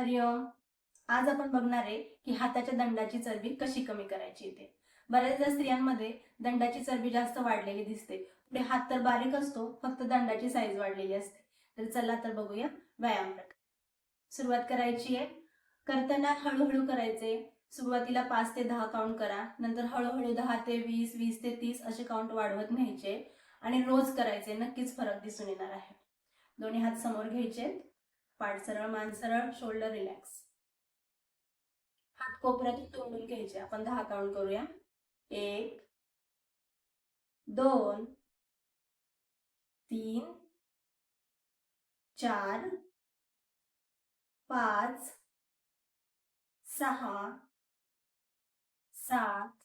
हरिओम आज आपण बघणार आहे की हाताच्या दंडाची चरबी कशी कमी करायची ते बऱ्याचदा स्त्रियांमध्ये दंडाची चरबी जास्त वाढलेली दिसते. पुढे हात तर बारीक असतो फक्त दंडाची साईज वाढलेली असते. तर चला तर बघूया व्यायाम प्रकार सुरुवात करायची आहे. करताना हळूहळू करायचे. सुरुवातीला पाच ते दहा काउंट करा. नंतर हळूहळू दहा ते वीस वीस ते तीस असे काउंट वाढवत न्यायचे. आणि रोज करायचे. नक्कीच फरक दिसून येणार आहे. दोन्ही हात समोर घ्यायचे. पाठ सरळ मान सरळ शोल्डर रिलॅक्स हात कोपऱ्यातून तोडून घ्यायचे. आपण दहा काउंट करूया. एक दोन तीन चार पाच सहा सात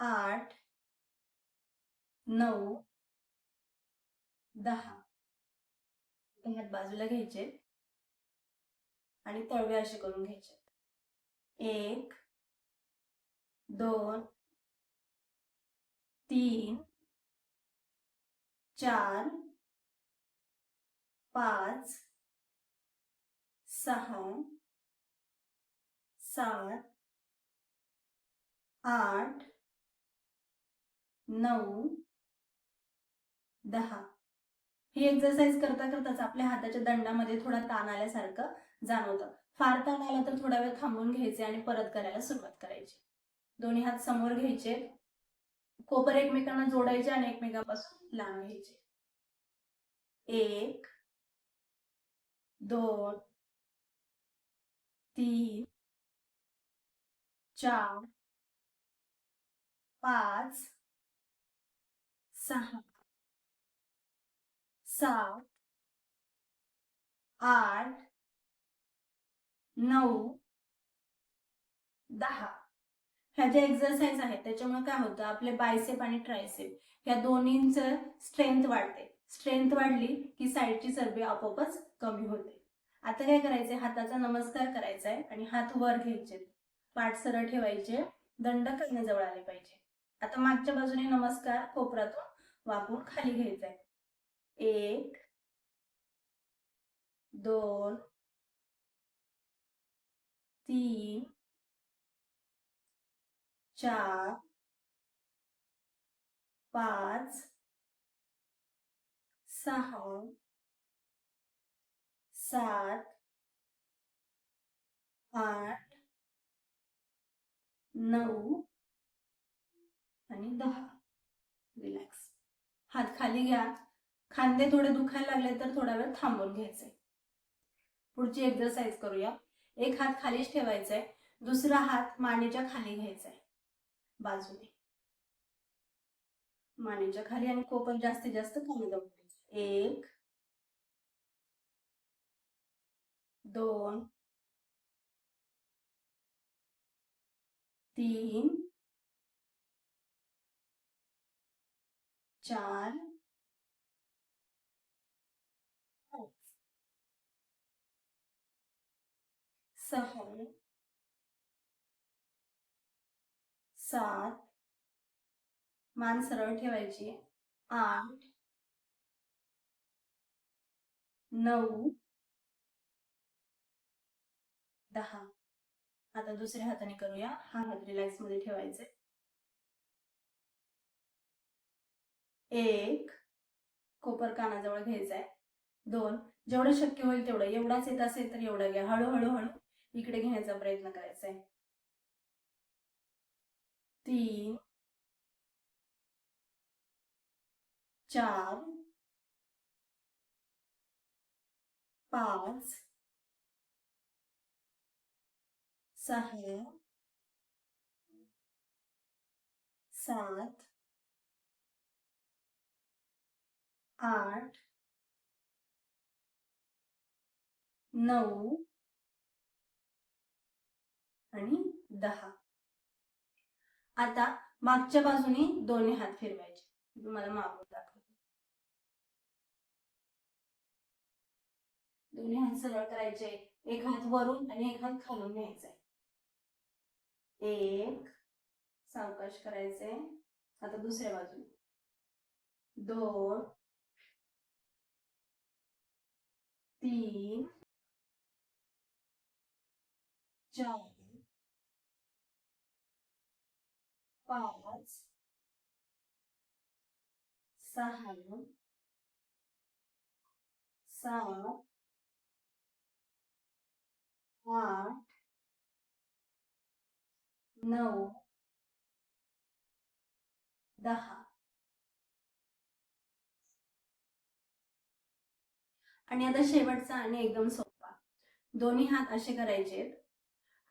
आठ नऊ दहा. ह्यात बाजूला घ्यायचे आणि तळवे असे करून घ्यायचे. एक दोन तीन चार पाच सहा सात आठ नऊ दहा. ही एक्सरसाइज करता करताच आपल्या हाताच्या दंडामध्ये थोडा ताण आल्यासारखं जाणवतं. फार ताण आला तर थोडा वेळ थांबून घ्यायचे आणि परत करायला सुरुवात करायची. दोन्ही हात समोर घ्यायचे. कोपर एकमेकांना जोडायचे आणि एकमेकांपासून लांब घ्यायचे. एक दोन तीन चार पाच सहा. सात आठ नऊ दहा. ह्या ज्या एक्झरसाइज आहेत त्याच्यामुळे काय होतं आपले बायसेप आणि ट्रायसेप या दोन्हींचं स्ट्रेंथ वाढते. स्ट्रेंथ वाढली की साईडची चरबी आपोआपच कमी होते. आता काय करायचंय हाताचा नमस्कार करायचा आहे आणि हात वर घ्यायचे. पाठ सरळ ठेवायचे दंड करण्याजवळ आले पाहिजे. आता मागच्या बाजूने नमस्कार कोपरातून वाकून खाली घ्यायचा आहे एक दोन तीन चार पाच सहा सात आठ नऊ आणि दहा. रिलॅक्स हात खाली घ्या. खांदे थोडे दुखायला लागले तर थोडा वेळ थांबून घ्यायचे पुढची एक्झरसाइज करूया. एक हात खालीच ठेवायचा आहे दुसरा हात मानेच्या खाली घ्यायचा आहे बाजूने. मानेच्या खाली आणि कोपर जास्तीत जास्त खाली दाबून एक दोन तीन चार सहा सात मान सरळ ठेवायची आठ नऊ दहा. आता दुसऱ्या हाताने करूया. हा हात रिलॅक्समध्ये ठेवायचे एक कोपर कानाजवळ घ्यायचा आहे दोन जेवढं शक्य होईल तेवढं. एवढाच येत असेल तर एवढं घ्या. हळूहळू हळू. इकडे घेण्याचा प्रयत्न करायचा आहे. तीन चार पाच सहा सात आठ नऊ आणि दहा. आता मागच्या बाजूने दोन्ही हात फिरवायचे. तुम्हाला मागून दाखवतो. दोन्ही हात सरळ करायचे. एक हात वरून आणि एक हात खालून घ्यायचा. एक सावकाश करायचे. आता दुसऱ्या बाजूने. दोन तीन चार. पाच. सहा. सात आठ. नऊ. दहा. आणि आता शेवटचा आणि एकदम सोपा. दोन्ही हात असे करायचे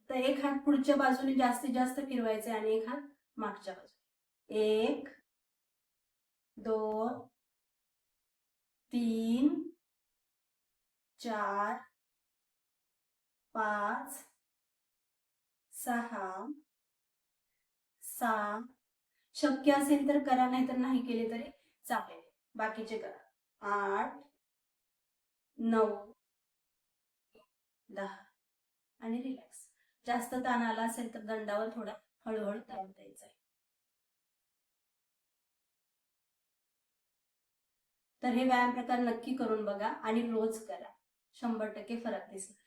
तर एक हात पुढच्या बाजूने जास्तीत जास्त फिरवायचे आणि एक हात मागच्या बाजू एक दोन तीन चार पाच सहा सहा. शक्य असेल तर करा नाही तर नाही केले तरी चालेल. बाकीचे करा. आठ नऊ दहा. आणि रिलॅक्स जास्त ताण आला असेल तर दंडावर थोडा हळूहळू ताण द्यायचा आहे तर हे व्यायाम प्रकार नक्की करून बघा आणि रोज करा. शंभर टक्के फरक दिसणार.